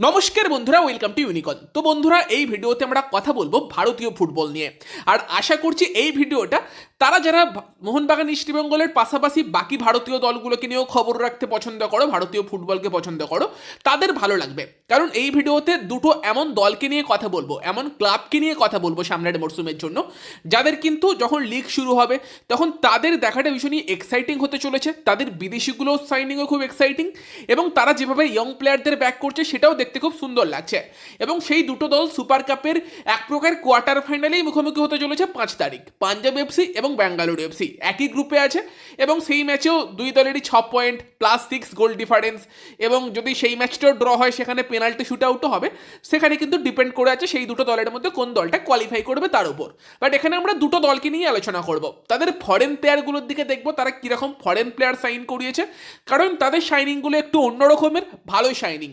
নমস্কার বন্ধুরা welcome to ইউনিকন তো বন্ধুরা, এই ভিডিওতে আমরা কথা বলব ভারতীয় ফুটবল নিয়ে। আর আশা করছি এই ভিডিওটা তারা যারা মোহনবাগান ইস্টবেঙ্গলের পাশাপাশি বাকি ভারতীয় দলগুলোকে নিয়েও খবর রাখতে পছন্দ করো, ভারতীয় ফুটবলকে পছন্দ করো, তাদের ভালো লাগবে। কারণ এই ভিডিওতে দুটো এমন দলকে নিয়ে কথা বলব, এমন ক্লাবকে নিয়ে কথা বলব সামনের মরশুমের জন্য, যাদের কিন্তু যখন লিগ শুরু হবে, তখন তাদের দেখাটা ভীষণই এক্সাইটিং হতে চলেছে, তাদের বিদেশিগুলো সাইনিংও খুব এক্সাইটিং এবং তারা যেভাবে ইয়ং প্লেয়ারদের ব্যাক করছে, সেটাও দেখতে খুব সুন্দর লাগছে। এবং সেই দুটো দল সুপার কাপের এক প্রকার কোয়ার্টার ফাইনালেই মুখোমুখি হতে চলেছে পাঁচ তারিখ, পাঞ্জাব এফসি এবং ব্যাঙ্গালোর এফসি একই গ্রুপে আছে এবং সেই ম্যাচেও দুই দলেরই ছ point plus six goal difference এবং যদি সেই ম্যাচটাও ড্র হয়, সেখানে পেনাল্টি শুট আউটও হবে। সেখানে কিন্তু ডিপেন্ড করে আছে সেই দুটো দলের মধ্যে কোন দলটা কোয়ালিফাই করবে তার উপর। বাট এখানে আমরা দুটো দলকে নিয়ে আলোচনা করব। তাদের ফরেন প্লেয়ারগুলোর দিকে দেখব, তারা কীরকম ফরেন প্লেয়ার সাইন করিয়েছে। কারণ তাদের শাইনিংগুলো একটু অন্য রকমের, ভালো শাইনিং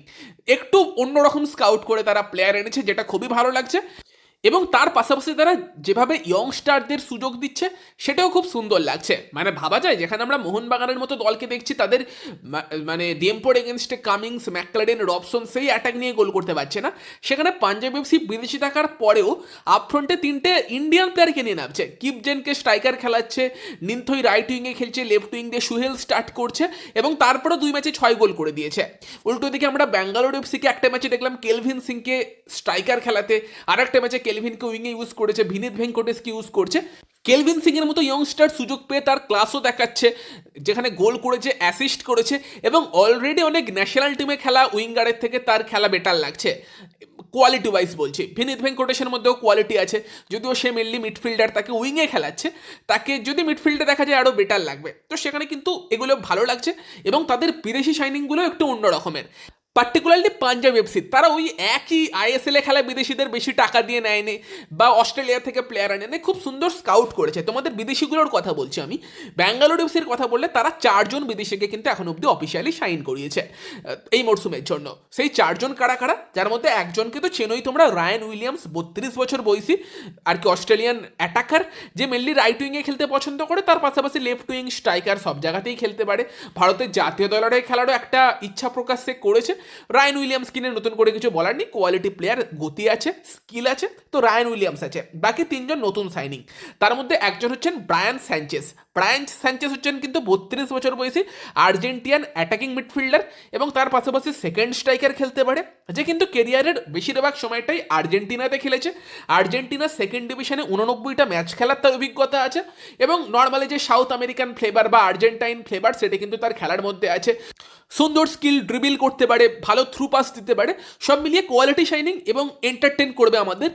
একটু অন্যরকম স্কাউট করে তারা প্লেয়ার এনেছে, যেটা খুবই ভালো লাগছে। এবং তার পাশাপাশি তারা যেভাবে ইয়ংস্টারদের সুযোগ দিচ্ছে, সেটাও খুব সুন্দর লাগছে। মানে ভাবা যায়, যেখানে আমরা মোহনবাগানের মতো দলকে দেখছি, তাদের মানে ডেম্পোর এগেনস্টে কামিংস ম্যাকলারেন রবসন সেই অ্যাটাক নিয়ে গোল করতে পারছে না। সেখানে পাঞ্জাব এফসি বিদেশি থাকার পরেও আপফ্রন্টে তিনটে ইন্ডিয়ান প্লেয়ারকে নিয়ে নামছে। কিপজেনকে স্ট্রাইকার খেলাচ্ছে নিন্থই রাইট উইংয়ে খেলছে লেফট উইং দিয়ে সুহেল স্টার্ট করছে এবং তারপরে দুই ম্যাচে ছয় গোল করে দিয়েছে। উল্টো দিকে আমরা ব্যাঙ্গালোর এফসিকে একটা ম্যাচে দেখলাম কেলভিন সিংকে স্ট্রাইকার খেলাতে আর একটা ম্যাচে কেলভিনকে উইংয়ে ইউজ করেছে ভিনিত ভেঙ্কটেশকে ইউজ করছে। কেলভিন সিং এর মতো ইয়ংস্টার সুযোগ পেয়ে তার ক্লাসও দেখাচ্ছে, যেখানে গোল করেছে অ্যাসিস্ট করেছে এবং অলরেডি অনেক ন্যাশনাল টিমে খেলা উইঙ্গারের থেকে তার খেলা বেটার লাগছে। কোয়ালিটি ওয়াইজ বলছি। ভিনিত ভেঙ্কটেশের মধ্যেও কোয়ালিটি আছে, যদিও সে মেনলি মিডফিল্ডার তাকে উইংয়ে খেলাচ্ছে, তাকে যদি মিডফিল্ডে দেখা যায় আরও বেটার লাগবে। তো সেখানে কিন্তু এগুলো ভালো লাগছে এবং তাদের বিদেশি শাইনিংগুলো একটু অন্য রকমের। পার্টিকুলারলি পাঞ্জাব এফসি তারা ওই একই আইএসএল এ খেলা বিদেশিদের বেশি টাকা দিয়ে নেয়নি বা অস্ট্রেলিয়া থেকে প্লেয়ার আনে নেয়। খুব সুন্দর স্কাউট করেছে। তোমাদের বিদেশিগুলোর কথা বলছি আমি। ব্যাঙ্গালোর এফসির কথা বললে তারা চারজন বিদেশিকে কিন্তু এখন অব্দি অফিসিয়ালি সাইন করিয়েছে এই মরশুমের জন্য। সেই চারজন কারা কারা? যার মধ্যে একজনকে তো চেনোই তোমরা রায়ান উইলিয়ামস বত্রিশ বছর বয়সী, আর কি অস্ট্রেলিয়ান অ্যাটাকার যে মেনলি রাইট উইংয়ে খেলতে পছন্দ করে, তার পাশাপাশি লেফট উইং স্ট্রাইকার সব জায়গাতেই খেলতে পারে। ভারতের জাতীয় দলের খেলারও একটা ইচ্ছা প্রকাশ সে করেছে। রায়ান উইলিয়ামস কিনে নতুন করে কিছু বলার নেই কোয়ালিটি প্লেয়ার গতি আছে স্কিল আছে, তো রায়ন উইলিয়ামস আছে। বাকি তিনজন নতুন সাইনিং তার মধ্যে একজন হচ্ছেন ব্রায়ান স্যাঞ্চেস ব্রায়ান স্যাঞ্চেস হচ্ছেন কিন্তু বত্রিশ বছর বয়সী আর্জেন্টিয়ান অ্যাটাকিং মিডফিল্ডার এবং তার পাশাপাশি সেকেন্ড স্ট্রাইকার খেলতে পারে, যে কিন্তু কেরিয়ারের বেশিরভাগ সময়টাই আর্জেন্টিনাতে খেলেছে। আর্জেন্টিনা সেকেন্ড ডিভিশনে উননব্বইটা ম্যাচ খেলার তার অভিজ্ঞতা আছে এবং নর্মালি যে সাউথ আমেরিকান ফ্লেভার বা আর্জেন্টাইন ফ্লেভার সেটা কিন্তু তার খেলার মধ্যে আছে। সুন্দর স্কিল ড্রিবিল করতে পারে, ভালো থ্রু পাস দিতে পারে, সব মিলিয়ে কোয়ালিটি শাইনিং এবং এন্টারটেন করবে আমাদের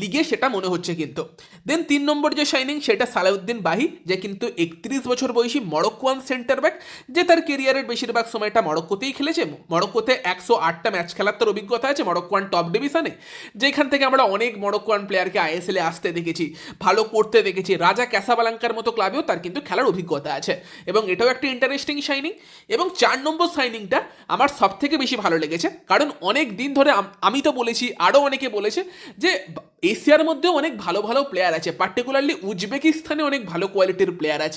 লিগে সেটা মনে হচ্ছে কিন্তু। দেন তিন নম্বর যে শাইনিং সেটা সালাউদ্দিন বাহি, যে কিন্তু একত্রিশ বছর বয়সী মরক্কোয়ান সেন্টার ব্যাক যে তার কেরিয়ারের বেশিরভাগ সময়টা মরক্কোতেই খেলেছে। মরক্কোতে একশো আটটা ম্যাচ খেলার তার অভিজ্ঞতা আছে মরক্কোয়ান টপ ডিভিশনে যেখান থেকে আমরা অনেক মরক্কোয়ান প্লেয়ারকে আইএসএলে আসতে দেখেছি, ভালো করতে দেখেছি। রাজা ক্যাসাবালাঙ্কার মতো ক্লাবেও তার কিন্তু খেলার অভিজ্ঞতা আছে। এবং এটাও একটা ইন্টারেস্টিং শাইনিং এবং চার নম্বর সাইনিংটা আমার সব থেকে বেশি ভালো লেগেছে। কারণ অনেক দিন ধরে আমি তো বলেছি আরও অনেকে বলেছে যে, এশিয়ার মধ্যেও অনেক ভালো ভালো প্লেয়ার আছে। পার্টিকুলারলি উজবেকিস্তানে অনেক ভালো কোয়ালিটির প্লেয়ার আছে।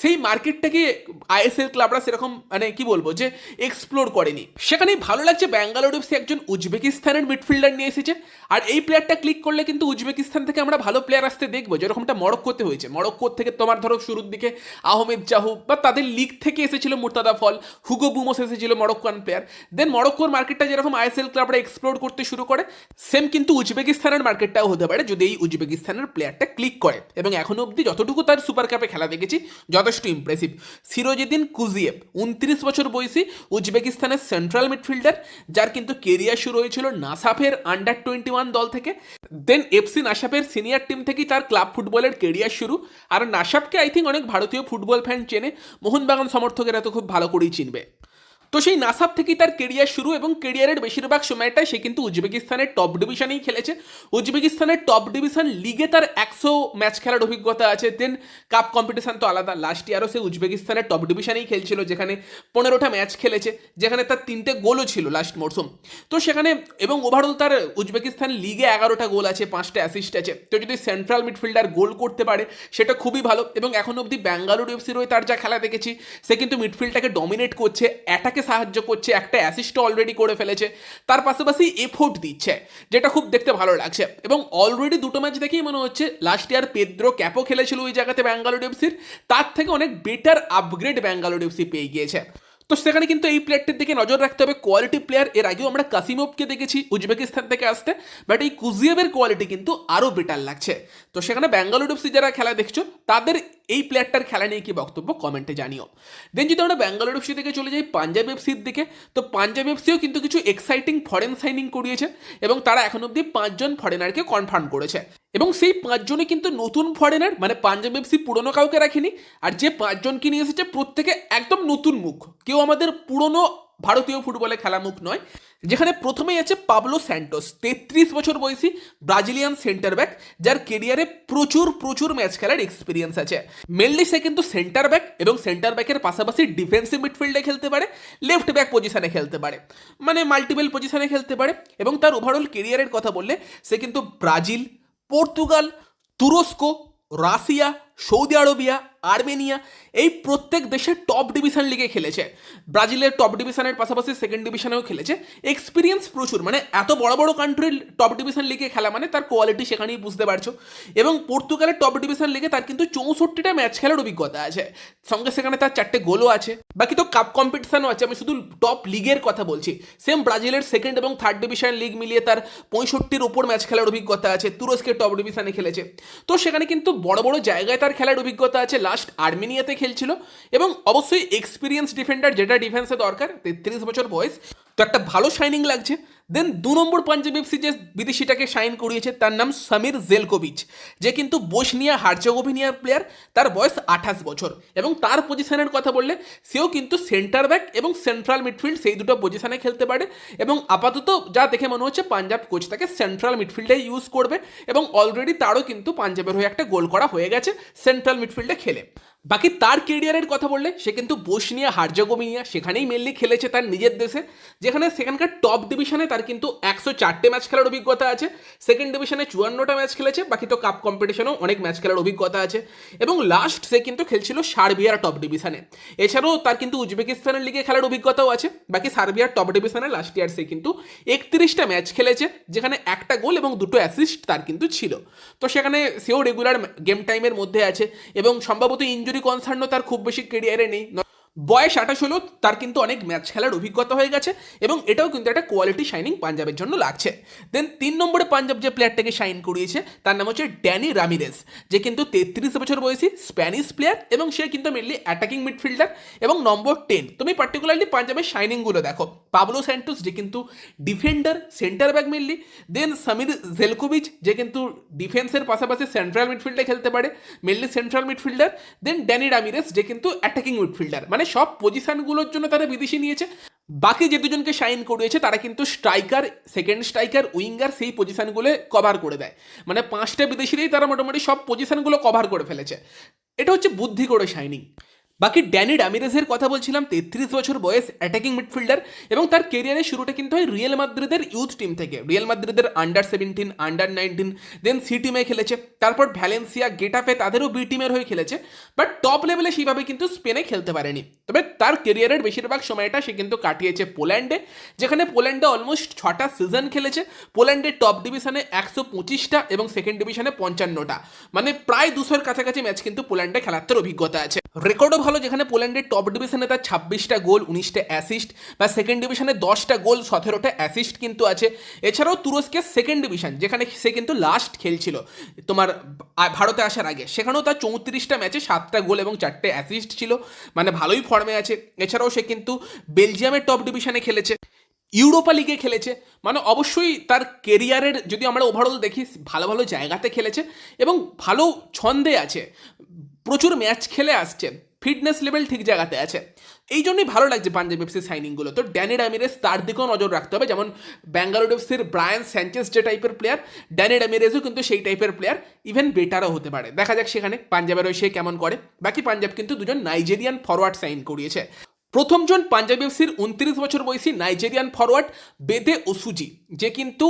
সেই মার্কেটটাকে আইএসএল ক্লাবরা সেরকম মানে কি বলব, যে এক্সপ্লোর করেনি। সেখানে ভালো লাগছে ব্যাঙ্গালোর এফসি একজন উজবেকিস্তানের মিডফিল্ডার নিয়ে এসেছে। আর এই প্লেয়ারটা ক্লিক করলে কিন্তু উজবেকিস্তান থেকে আমরা ভালো প্লেয়ার আসতে দেখব। যেরকমটা মরক্কোতে হয়েছে। মরক্কোর থেকে তোমার ধরো শুরুর দিকে আহমেদ জাহু বা তাদের লিগ থেকে এসেছিল মুর্তাদা ফল, হুগো বুমোস এসেছিল মরক্কান প্লেয়ার দেন মরক্কোর মার্কেটটা যেরকম আইএসএল ক্লাবরা এক্সপ্লোর করতে শুরু করে সেম কিন্তু উজবেকিস্তানের মার্কেটটাও হতে পারে যদি এই উজবেকিস্তানের প্লেয়ারটা ক্লিক করে। এবং এখনও অবধি যতটুকু তার সুপার কাপে খেলা দেখেছি যথেষ্ট ইমপ্রেসিভ সিরোজিদ্দিন কুজিয়েভ, উনত্রিশ বছর বয়সী উজবেকিস্তানের সেন্ট্রাল মিডফিল্ডার যার কিন্তু কেরিয়ার শুরু হয়েছিল নাসাফের আন্ডার টোয়েন্টি ওয়ান দল থেকে। দেন এফসি নাসাফের সিনিয়র টিম থেকেই তার ক্লাব ফুটবলের কেরিয়ার শুরু। আর নাসাফকে আই থিঙ্ক অনেক ভারতীয় ফুটবল ফ্যান চেনে। মোহনবাগান সমর্থকেরা তো খুব ভালো করেই চিনবে। তো সেই নাসাব থেকেই তার কেরিয়ার শুরু এবং কেরিয়ারের বেশিরভাগ সময়টাই সে কিন্তু উজবেকিস্তানের টপ ডিভিশনেই খেলেছে। উজবেকিস্তানের টপ ডিভিশন লিগে তার একশো ম্যাচ খেলার অভিজ্ঞতা আছে। দেন কাপ কম্পিটিশন তো আলাদা। লাস্ট ইয়ারও সে উজবেকিস্তানের টপ ডিভিশনেই খেলছিল, যেখানে পনেরোটা ম্যাচ খেলেছে, যেখানে তার তিনটে গোলও ছিল লাস্ট মরশুম তো সেখানে এবং ওভারঅল তার উজবেকিস্তান লিগে এগারোটা গোল আছে, পাঁচটা অ্যাসিস্ট আছে। তো যদি সেন্ট্রাল মিডফিল্ডার গোল করতে পারে, সেটা খুবই ভালো। এবং এখন অবধি ব্যাঙ্গালোর এফসির হয়ে তার যা খেলা দেখেছি, সে কিন্তু মিডফিল্ডটাকে ডমিনেট করছে অ্যাটাকে অ্যাটাকে সাহায্য করছে, একটা অ্যাসিস্টও অলরেডি করে ফেলেছে, তার পাশাপাশি এফোর্ট দিচ্ছে, যেটা খুব দেখতে ভালো লাগছে। এবং অলরেডি দুটো ম্যাচ দেখেই মনে হচ্ছে লাস্ট ইয়ার পেদ্রো ক্যাপও খেলেছিল ওই জায়গাতে ব্যাঙ্গালোর এফসির তার থেকে অনেক বেটার আপগ্রেড ব্যাঙ্গালোর এফসি পেয়ে গিয়েছে। তো সেখানে কিন্তু এই প্লেয়ারটির দিকে নজর রাখতে হবে কোয়ালিটি প্লেয়ার এর আগেও আমরা কাসিমোভকে দেখেছি উজবেকিস্তান থেকে আসতে বাট এই কুজিয়েভের কোয়ালিটি কিন্তু আরও বেটার লাগছে। তো সেখানে ব্যাঙ্গালোর এফসি যারা খেলা দেখছ, তাদের এই প্লেয়ারটার খেলা নিয়ে কি বক্তব্য? কমেন্টে জানিও। দেন যদি আমরা ব্যাঙ্গালোর এফসি থেকে চলে যাই পাঞ্জাব এফসির দিকে, তো পাঞ্জাব এফসিও কিন্তু কিছু এক্সাইটিং ফরেন সাইনিং করিয়েছে এবং তারা এখন অবধি পাঁচজন ফরেনারকে কনফার্ম করেছে। এবং সেই পাঁচজনে কিন্তু নতুন ফরেনার মানে পাঞ্জাব এফসি পুরনো কাউকে রাখেনি, আর যে পাঁচজনকে নিয়ে এসেছে প্রত্যেকে একদম নতুন মুখ। কেউ আমাদের পুরনো ভারতীয় ফুটবলে খেলা মুখ নয়, যেখানে প্রথমেই আছে পাবলো স্যান্টোস, তেত্রিশ বছর বয়সী ব্রাজিলিয়ান সেন্টার ব্যাক যার কেরিয়ারে প্রচুর প্রচুর ম্যাচ খেলার এক্সপিরিয়েন্স আছে। মেনলি সে কিন্তু সেন্টার ব্যাক এবং সেন্টার ব্যাকের পাশাপাশি ডিফেন্সিভ মিডফিল্ডে খেলতে পারে লেফট ব্যাক পজিশনে খেলতে পারে মানে মাল্টিপল পজিশনে খেলতে পারে এবং তার ওভারঅল কেরিয়ারের কথা বললে, সে কিন্তু ব্রাজিল, পর্তুগাল, তুরস্ক, রাশিয়া সৌদি আরবিয়া, আর্মেনিয়া, এই প্রত্যেক দেশের টপ ডিভিশন লিগে খেলেছে। ব্রাজিলের টপ ডিভিশনের পাশাপাশি সেকেন্ড ডিভিশনেও খেলেছে। এক্সপিরিয়েন্স প্রচুর মানে এত বড় বড় কান্ট্রির টপ ডিভিশন লিগে খেলা মানে তার কোয়ালিটি সেখানেই বুঝতে পারছ। এবং পর্তুগালের টপ ডিভিশন লিগে তার কিন্তু চৌষট্টিটা ম্যাচ খেলার অভিজ্ঞতা আছে। সঙ্গে সেখানে তার চারটে গোলও আছে। বাকি তো কাপ কম্পিটিশনও আছে, আমি শুধু টপ লিগের কথা বলছি। সেম ব্রাজিলের সেকেন্ড এবং থার্ড ডিভিশন লিগ মিলিয়ে তার পঁয়ষট্টির ওপর ম্যাচ খেলার অভিজ্ঞতা আছে। তুরস্কের টপ ডিভিশনে খেলেছে। তো সেখানে কিন্তু বড় বড় জায়গায় তার খেলার অভিজ্ঞতা আছে। লাস্ট আর্মেনিয়াতে খেলছিল এবং অবশ্যই এক্সপিরিয়েন্স ডিফেন্ডার যেটা ডিফেন্সে দরকার, তেত্রিশ বছর বয়স। তো একটা ভালো শাইনিং লাগছে। দেন দু নম্বর পাঞ্জাব এফসি যে বিদেশিটাকে সাইন করিয়েছে তার নাম সমীর জেলকোভিচ যে কিন্তু বসনিয়া হার্জেগোভিনিয়ার প্লেয়ার তার বয়স আঠাশ বছর। এবং তার পজিশনের কথা বললে, সেও কিন্তু সেন্টার ব্যাক এবং সেন্ট্রাল মিডফিল্ড সেই দুটো পজিশনে খেলতে পারে। এবং আপাতত যা দেখে মনে হচ্ছে, পাঞ্জাব কোচ তাকে সেন্ট্রাল মিডফিল্ডে ইউজ করবে এবং অলরেডি তারও কিন্তু পাঞ্জাবের হয়ে একটা গোল করা হয়ে গেছে সেন্ট্রাল মিডফিল্ডে খেলে। বাকি তার কেরিয়ারের কথা বললে, সে কিন্তু বসনিয়া হার্জেগোভিনিয়া সেখানেই মেনলি খেলেছে তার নিজের দেশে। যেখানে সেখানকার টপ ডিভিশনে তার কিন্তু একশো চারটে ম্যাচ খেলার অভিজ্ঞতা আছে। সেকেন্ড ডিভিশনে চুয়ান্নটা ম্যাচ খেলেছে, বাকি তো কাপ কম্পিটিশনেও অনেক ম্যাচ খেলার অভিজ্ঞতা আছে। এবং লাস্ট সে কিন্তু খেলছিল সার্বিয়ার টপ ডিভিশনে এছাড়াও তার কিন্তু উজবেকিস্তানের লিগে খেলার অভিজ্ঞতাও আছে। বাকি সার্বিয়ার টপ ডিভিশনে লাস্ট ইয়ার সে কিন্তু একত্রিশটা ম্যাচ খেলেছে, যেখানে একটা গোল এবং দুটো অ্যাসিস্ট তার কিন্তু ছিল। তো সেখানে সেও রেগুলার গেম টাইমের মধ্যে আছে এবং সম্ভবত ইঞ্জুরি কনসার্নও তার খুব বেশি কেরিয়ারে নেই। বয়স আঠাশ হলেও তার কিন্তু অনেক ম্যাচ খেলার অভিজ্ঞতা হয়ে গেছে এবং এটাও কিন্তু একটা কোয়ালিটি শাইনিং পাঞ্জাবের জন্য লাগছে। দেন তিন নম্বরে পাঞ্জাব যে প্লেয়ারটাকে শাইন করিয়েছে, তার নাম হচ্ছে ড্যানি রামিরেস যে কিন্তু তেত্রিশ বছর বয়সী স্প্যানিশ প্লেয়ার এবং সে কিন্তু মেনলি অ্যাটাকিং মিডফিল্ডার এবং নম্বর টেন তুমি পার্টিকুলারলি পাঞ্জাবের শাইনিংগুলো দেখো। পাবলো স্যান্টোস যে কিন্তু defender centre back mainly then Samir Zeljkovic যে কিন্তু ডিফেন্সের পাশাপাশি সেন্ট্রাল মিডফিল্ডে খেলতে পারে mainly central midfielder then Danny Ramirez যে কিন্তু অ্যাটাকিং মিডফিল্ডার মানে সব পজিশনগুলোর জন্য তারা বিদেশি নিয়েছে। বাকি যে দুজনকে সাইন করিয়েছে, তারা কিন্তু স্ট্রাইকার সেকেন্ড স্ট্রাইকার উইঙ্গার সেই পজিশনগুলো কভার করে দেয়। মানে পাঁচটা বিদেশিরাই তারা মোটামুটি সব পজিশনগুলো কভার করে ফেলেছে। এটা হচ্ছে বুদ্ধি করে শাইনিং বাকি ড্যানি ডামিরেজের কথা বলছিলাম, তেত্রিশ বছর বয়স অ্যাটাকিং মিডফিল্ডার এবং তার কেরিয়ারের শুরুটা কিন্তু হয় রিয়েল মাদ্রিদের ইউথ টিম থেকে। রিয়েল মাদ্রিদের under seventeen under nineteen then C টিমে খেলেছে, তারপর ভ্যালেন্সিয়া গেটাফে তাদেরও বি টিমের হয়ে খেলেছে বাট টপ লেভেলে সেইভাবে কিন্তু স্পেনে খেলতে পারেনি। তবে তার কেরিয়ারের বেশিরভাগ সময়টা সে কিন্তু কাটিয়েছে পোল্যান্ডে, যেখানে পোল্যান্ডে অলমোস্ট ছটা সিজন খেলেছে পোল্যান্ডের টপ ডিভিশনে একশো পঁচিশটা এবং সেকেন্ড ডিভিশনে পঞ্চান্নটা। মানে প্রায় দুশোর কাছাকাছি ম্যাচ কিন্তু পোল্যান্ডে খেলার অভিজ্ঞতা আছে। রেকর্ডও ভালো, যেখানে পোল্যান্ডের টপ ডিভিশনে তার ছাব্বিশটা গোল, উনিশটা অ্যাসিস্ট বা সেকেন্ড ডিভিশনে দশটা গোল, সতেরোটা অ্যাসিস্ট কিন্তু আছে। এছাড়াও তুরস্কের সেকেন্ড ডিভিশন যেখানে সে কিন্তু লাস্ট খেলছিল। তোমার ভারতে আসার আগে। সেখানেও তার চৌত্রিশটা ম্যাচে সাতটা গোল এবং চারটে অ্যাসিস্ট ছিল। মানে ভালোই ফর্মে আছে। এছাড়াও সে কিন্তু বেলজিয়ামের টপ ডিভিশনে খেলেছে। ইউরোপা লিগে খেলেছে। মানে অবশ্যই তার কেরিয়ারের যদি আমরা ওভারঅল দেখি, ভালো ভালো জায়গাতে খেলেছে এবং ভালো ছন্দে আছে। প্রচুর ম্যাচ খেলে আসছে। ফিটনেস লেভেল ঠিক জায়গাতে আছে। এই জন্যই ভালো লাগছে পাঞ্জাব এফসির সাইনিংগুলো তো ড্যানি রামিরেস তার দিকেও নজর রাখতে হবে। যেমন ব্যাঙ্গালোর এফসির ব্রায়ান স্যাঞ্চেস যে টাইপের প্লেয়ার ড্যানি রামিরেজও কিন্তু সেই টাইপের প্লেয়ার ইভেন বেটারও হতে পারে। দেখা যাক সেখানে পাঞ্জাবের হয়ে সে কেমন করে। বাকি পাঞ্জাব কিন্তু দুজন নাইজেরিয়ান ফরওয়ার্ড সাইন করিয়েছে। প্রথমজন পাঞ্জাব এফসির উনত্রিশ বছর বয়সী নাইজেরিয়ান ফরওয়ার্ড বেদে ওসুজি, যে কিন্তু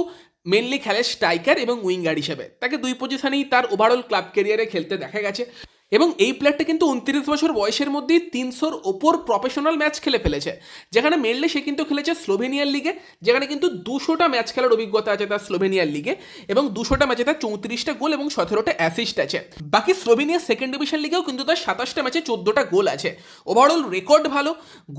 মেনলি খেলে স্ট্রাইকার এবং উইঙ্গার হিসেবে। তাকে দুই পজিশনেই তার ওভারঅল ক্লাব ক্যারিয়ারে খেলতে দেখা গেছে। এবং এই প্লেয়ারটা কিন্তু উনত্রিশ বছর বয়সের মধ্যেই তিনশোর ওপর প্রফেশনাল ম্যাচ খেলে ফেলেছে। যেখানে মেনলি সে কিন্তু খেলেছে স্লোভেনিয়ার লিগে যেখানে কিন্তু দুশোটা ম্যাচ খেলার অভিজ্ঞতা আছে তার স্লোভেনিয়ার লিগে এবং দুশোটা ম্যাচে তার চৌত্রিশটা গোল এবং সতেরোটা অ্যাসিস্ট আছে। বাকি স্লোভেনিয়ার সেকেন্ড ডিভিশন লিগেও কিন্তু তার সাতাশটা ম্যাচে চোদ্দোটা গোল আছে। ওভারঅল রেকর্ড ভালো,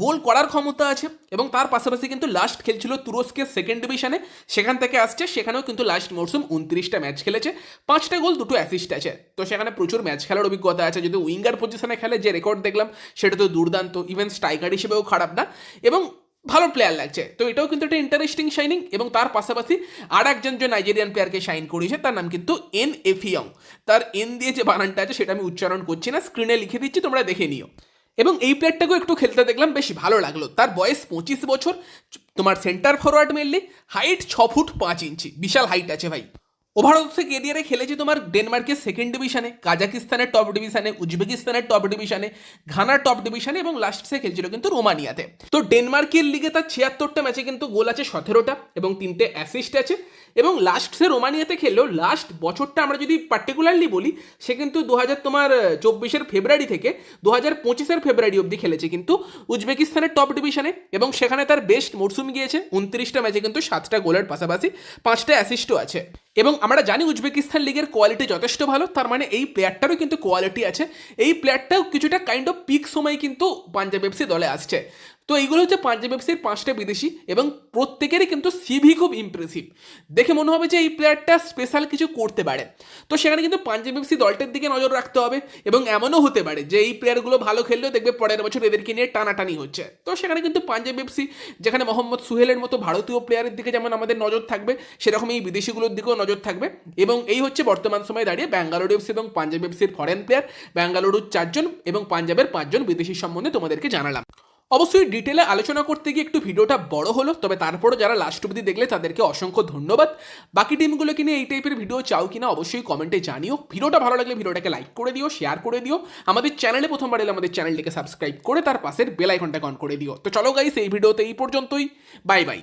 গোল করার ক্ষমতা আছে এবং তার পাশাপাশি কিন্তু লাস্ট খেলছিল তুরস্কের সেকেন্ড ডিভিশনে সেখান থেকে আসছে, সেখানেও কিন্তু লাস্ট মরসুম উনত্রিশটা ম্যাচ খেলেছে। পাঁচটা গোল, দুটো অ্যাসিস্ট আছে। তো সেখানে প্রচুর ম্যাচ খেলার অভিজ্ঞতা আছে। যদি উইঙ্গার পজিশনে খেলে যে রেকর্ড দেখলাম, সেটা তো দুর্দান্ত। ইভেন স্ট্রাইকার হিসেবেও খারাপ না। এবং ভালো প্লেয়ার লাগছে। তো এটাও কিন্তু একটা ইন্টারেস্টিং শাইনিং এবং তার পাশাপাশি আর একজন যে নাইজেরিয়ান প্লেয়ারকে শাইন করিয়েছে তার নাম কিন্তু এন এফিয়ং তার এন দিয়ে যে বানানটা আছে, সেটা আমি উচ্চারণ করছি না স্ক্রিনে লিখে দিচ্ছি, তোমরা দেখে নিও। এবং এই প্লেয়ারটাকেও একটু খেলতে দেখলাম, বেশ ভালো লাগল। তার বয়স পঁচিশ বছর। তোমার সেন্টার ফরওয়ার্ড মেনলি হাইট ছ ফুট পাঁচ ইঞ্চি বিশাল হাইট আছে ভাই। ওভারঅল থেকে কেরিয়ারে খেলেছে তোমার ডেনমার্কের সেকেন্ড ডিভিশনে কাজাকিস্তানের টপ ডিভিশনে উজবেকিস্তানের টপ ডিভিশনে ঘানার টপ ডিভিশনে এবং লাস্ট সে খেলছিল কিন্তু রোমানিয়াতে তো। ডেনমার্কের লিগে তার ছিয়াত্তরটা ম্যাচে কিন্তু গোল আছে সতেরোটা এবং তিনটে অ্যাসিস্ট আছে। এবং লাস্ট সে রোমানিয়াতে খেললেও লাস্ট বছরটা আমরা যদি পার্টিকুলারলি বলি, সে কিন্তু দু হাজার তোমার চব্বিশের ফেব্রুয়ারি থেকে দু হাজার পঁচিশের ফেব্রুয়ারি অবধি খেলেছে কিন্তু উজবেকিস্তানের টপ ডিভিশনে এবং সেখানে তার বেস্ট মরসুম গিয়েছে, উনত্রিশটা ম্যাচে কিন্তু সাতটা গোলের পাশাপাশি পাঁচটা অ্যাসিস্টও আছে। এবং আমরা জানি উজবেকিস্তান লিগের কোয়ালিটি যথেষ্ট ভালো, তার মানে এই প্লেয়ারটারও কিন্তু কোয়ালিটি আছে। এই প্লেয়ারটাও কিছুটা কাইন্ড অফ পিক সময় কিন্তু পাঞ্জাব এফসি দলে আসছে। তো এইগুলো হচ্ছে পাঞ্জাব এফসির পাঁচটা বিদেশি এবং প্রত্যেকেরই কিন্তু সিভি খুব ইমপ্রেসিভ দেখে মনে হবে যে এই প্লেয়ারটা স্পেশাল কিছু করতে পারে। তো সেখানে কিন্তু পাঞ্জাব এফসি দলটার দিকে নজর রাখতে হবে এবং এমনও হতে পারে যে এই প্লেয়ারগুলো ভালো খেললেও দেখবে পরের বছর এদেরকে নিয়ে টানাটানি হচ্ছে। তো সেখানে কিন্তু পাঞ্জাব এফসি যেখানে মোহাম্মদ সুহেলের মতো ভারতীয় প্লেয়ারের দিকে যেমন আমাদের নজর থাকবে সেরকম এই বিদেশিগুলোর দিকেও নজর থাকবে। এবং এই হচ্ছে বর্তমান সময়ে দাঁড়িয়ে ব্যাঙ্গালোর এফসি এবং পাঞ্জাব এফসির ফরেন প্লেয়ার ব্যাঙ্গালুরুর চারজন এবং পাঞ্জাবের পাঁচজন বিদেশি সম্বন্ধে তোমাদেরকে জানালাম। অবশ্যই ডিটেলে আলোচনা করতে গিয়ে একটু ভিডিওটা বড় হলো, তবে তারপরও যারা লাস্ট অবধি দেখলে তাদেরকে অসংখ্য ধন্যবাদ। বাকি টিমগুলোকে নিয়ে এই টাইপের ভিডিও চাও কিনা অবশ্যই কমেন্টে জানিও। ভিডিওটা ভালো লাগলে ভিডিওটাকে লাইক করে দিও শেয়ার করে দিও। আমাদের চ্যানেলে প্রথমবার এলে আমাদের চ্যানেলটিকে সাবস্ক্রাইব করে তার পাশের বেল আইকনটা অন করে দিও। তো চলো গাইস এই ভিডিওতে এই পর্যন্তই। Bye bye